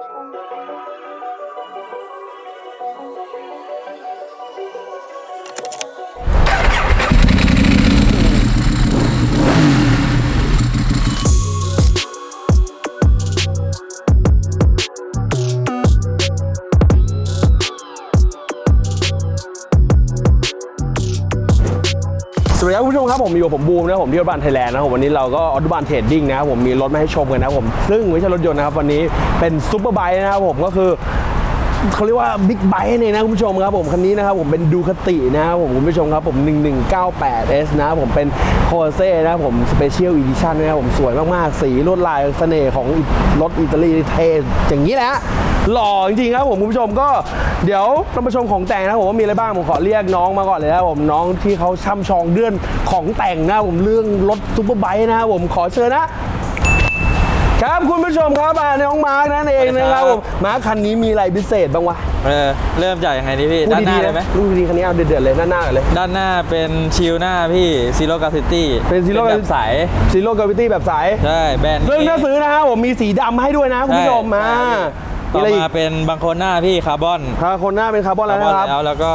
Thank you. สวัสดีครับคุณผู้ชมครับผมอยู่กับผมบูมนะผมที่รถบันไทยแลนด์นะผมวันนี้เราก็ออโตบานเทรดดิ้งนะครับผมมีรถมาให้ชมกันนะครับผมซึ่งไม่ใช่รถยนต์นะครับวันนี้เป็นซูเปอร์ไบค์นะครับผมก็คือ เขาเรียกว่าบิ๊กไบค์เนี่ยนะคุณผู้ชมครับผมคันนี้นะครับผมเป็นดูคตินะครับผมคุณผู้ชมครับผม 1198S นะครับผมเป็นโคเซ่นะครับผมสเปเชียลอีดิชั่นนะครับผมสวยมาก ๆ สีลวดลายเสน่ห์ของรถอิตาลีเท่อย่างนี้แหละหล่อจริงๆครับผมคุณผู้ชมก็เดี๋ยวเรามาชมของแต่งนะผมว่ามีอะไรบ้างผมขอเรียกน้องมาก่อนเลยนะผมน้องที่เขาช่ำชองเรื่องของแต่งนะผมเรื่องรถซุปเปอร์ไบค์นะผมขอเชิญนะ ครับคุณผู้ชมครับอ่าน้องมาร์กนั่นเองนะครับผมมาร์คคันนี้มีอะไรพิเศษบ้างวะเออเริ่มจากยังไงดีพี่พูด้านหน้าๆเลยไหมพูดดีๆคันนี้เอาเดือดๆเลยหน้าๆก่อนเลย ด้านหน้าเป็นชิลหน้าพี่ซีโร่กาซิตี้เป็น Zero แบบใสซีโร่กราฟิตี้แบบใสใช่แบรนด์ซึ่งถ้าซื้อนะครับผมมีสีดำให้ด้วยนะคุณผู้ชมมาต่ออะไรอีกมาเป็นบางโคนหน้าพี่คาร์บอนคาร์โคนหน้าเป็นคาร์บอนคาแล้วร์บอนนะครับแล้วแล้วก็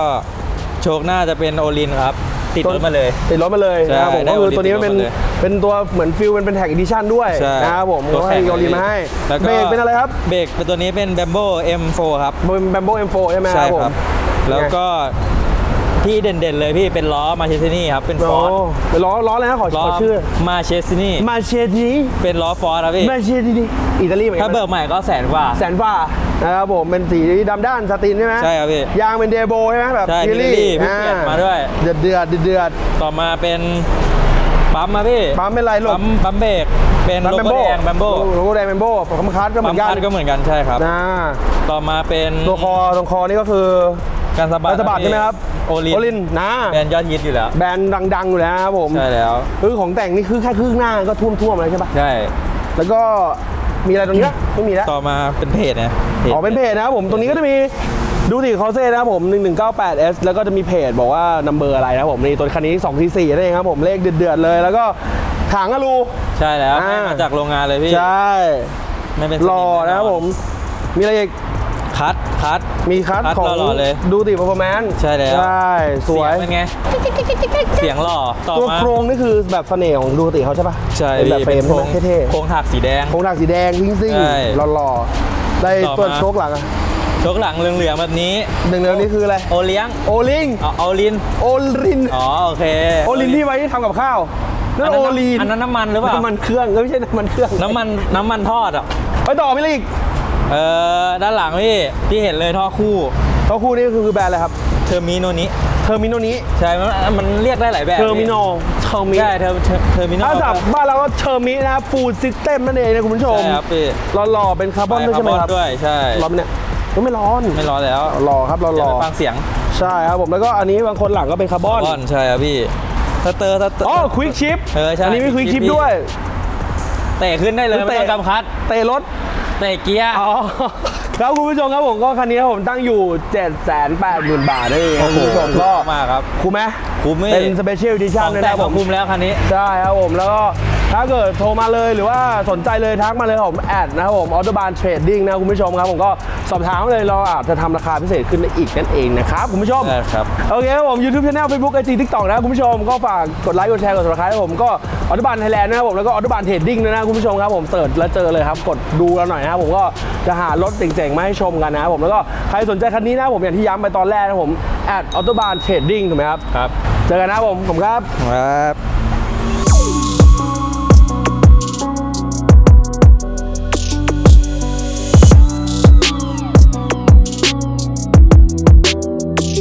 โชคหน้าจะเป็นโอลินครับ ติดรถมาเลย ติดรถมาเลยใช่นะครับผมได้ก็คือตัวนี้โอลินเป็นติดรถมาเลยเป็นตัวเหมือนฟิลเป็นเป็นแท็กอีดิชั่นด้วยใช่นะครับผมตัวเขาแข่ให้งโอลินมาให้แล้วก็ เบรกเป็นอะไรครับเบรกเป็นตัวนี้เป็น Bambo M4 ครับ เป็นแบมโบ M4 ใช่ไหมคใช่รับผมครับแล้วก็ ที่เด่นๆเลยพี่เป็นล้อมาเชสนี่ครับเป็นฟโอ้อร์ดเป็นล้อล้ออะไรนะขอล้อขอชื่อมาเชสนี่มาเชติเป็นล้อฟอร์ดครับพี่มาเชติอิตาลีเหมือนกัถ้าเบิกใหม่ก็แสนกว่า แสนฟ้านะครับผมเป็นสีดำด้านสตินใช่ไหมใช่ครับพี่ยางเป็นเดโบใช่ไหมแบบใช่ Pirelli Pirelli เพิ่งเปลี่ยนมาด้วย เดือดเดือดเดือดต่อมาเป็น ปั๊มมาพี่ปั๊มเป็นไรลูกปั๊มปั๊มเบรกเป็นปั๊มโลแบมโก้โบแดงแบมโบโลโก้แดงแบมโบปั๊มคัสก็เหมืปั๊อมนกันคัดก็เหมือนกันใช่ครับนะต่อมาเป็นตัวคอตรงคอนี่ก็คือการสะบัดการสะบัดใช่ไหมครับโอลินโอลินนะแบรนด์ยอดฮิตอยู่แล้ว แบรนด์ดังๆอยู่แล้วนะครับผมใช่แล้วคือของแต่งนี่คือแค่ครึ่งหน้าก็ท่วมๆเลยใช่ปะใช่แล้วก็มีอะไรตรงนี้ปะไม่มีแล้วต่อมาเป็นเพจนะอ๋อเป็นเพจนะครับผมตรงนี้ก็จะมี ดูสิคอเซ่นะครับผม 1198S แล้วก็จะมีเพจบอกว่านัมเบอร์อะไรนะครับผมนี่ตัวคันนี้2 4 4นั่นเองครับผมเลขเดือดๆเลย แล้วก็ถางอะลูใช่แล้วอ่าให้มาจากโรงงานเลยพี่ ใช่ ไม่เป็นหล่อนะครับผม มีอะไรอีกคัดคัดมีคัสคัสของหล่อๆเลยดูติ performance ใช่แล้วใช่สวยเสีงเป็นไงเสียงหล่อต่อตัวมาโครงนี่คือแบบเสน่ห์ของดูติเขาใช่ปะใช่เป็นแบบพี่เฟรเป็มนโครงใช่ไหมเท่โครงถักสีแดงๆโครงถักสีแดงซิ่งซิ่งใช่หล่อๆได้ต่อมาตัวโชคหลังอะโชกหลังเหลืองๆแบบนี้หนึ่งเรื่องนี้คืออะไรโอเลี้ยงโอลิงเอาเอาลินโอลินอ๋อโอเคโอลินที่ไว้ทำกับข้าวนั่นอัโอลินอันนั้นน้ำมันหรือเปล่าน้ำมันเครื่องเอ้ยไม่ใช่น้ำมันเครื่องน้ำมันน้ำมันทอดอะไปต่อไม่เลยอีกเออด้านหลังพี่ที่เห็นเลยท่อคู่เต้าคู่นี่คือแบรนด์อะไรครับเทอร์มิโนนี้เทอร์มิโนนี้ใช่มันมันเรียกได้หลายแบบเทอร์มิโนเทอร์มิใช่เทอร์เทอร์มิโนถ้าสับบ้านเราก็เทอร์มินะครับฟูดซิสเต็มนั่นเองนะคุณผู้ชมใช่ครับพี่หล่อๆเป็นคาร์บอนด้วยใช่ไหมครับด้วยใช่ร้อนไหมเนี่ย เฮ้ยไม่ร้อนไม่ร้อนแล้วหล่อครับหเดี๋ยวล่อไปฟังเสียงๆใช่ครับผมแล้วก็อันนี้บางคนหลังก็เป็นคาร์บอนคาร์บอนใช่ครับพี่สเตอร์สเตอร์อ๋อควิกชิปเออใช่อันนี้มีควิกชิป Quick Shift ด้วยเตะขึ้นได้เลยคือไม่เตะต้องกำคัดเตะรถเตะเกียร์อ๋อครับคุณผู้ชมครับผมก็คันนี้ครับผมตั้งอยู่ 7 8 0 0 0 0 บาทนั่นเองครับคุณผู้ชมก็มากครับ คุ้มไหมคุ้มไหมเป็นสเปเชียลดิขชั่นองเลยแต่นะงผก็มคุ้มแล้วคันนี้ ใช่ครับผมแล้วก็ ถ้าเกิดโทรมาเลยหรือว่าสนใจเลยทักมาเลยผมแอดนะครับผมออโตบานเทรดดิ้งนะคุณผู้ชมครับผมก็สอบถามมาเลยเราอาจจะทำราคาพิเศษขึ้นได้อีกนั่นเองนะครับคุณผู้ชมได้ครับโอเคครับผม YouTube Channel Facebook IG TikTok นะครับคุณผู้ชมก็ฝากกดไลค์กดแชร์กด subscribe ให้ผมก็ออโตบานไทยแลนด์นะครับผมแล้วก็ออโตบานเทรดดิ้งด้วยนะคุณผู้ชมครับผมเสิร์ชแล้วเจอเลยครับกดดูเราหน่อยนะครับผมก็จะหารถเจ๋งๆมาให้ชมกันนะครับผมแล้วก็ใครสนใจคันนี้นะครับผมอย่างที่ย้ำไปตอนแรกนะครับผมแอดออโตบานเทรดดิ้งถูกไหมครับครับเจอกันนะครับผมผมครับครับ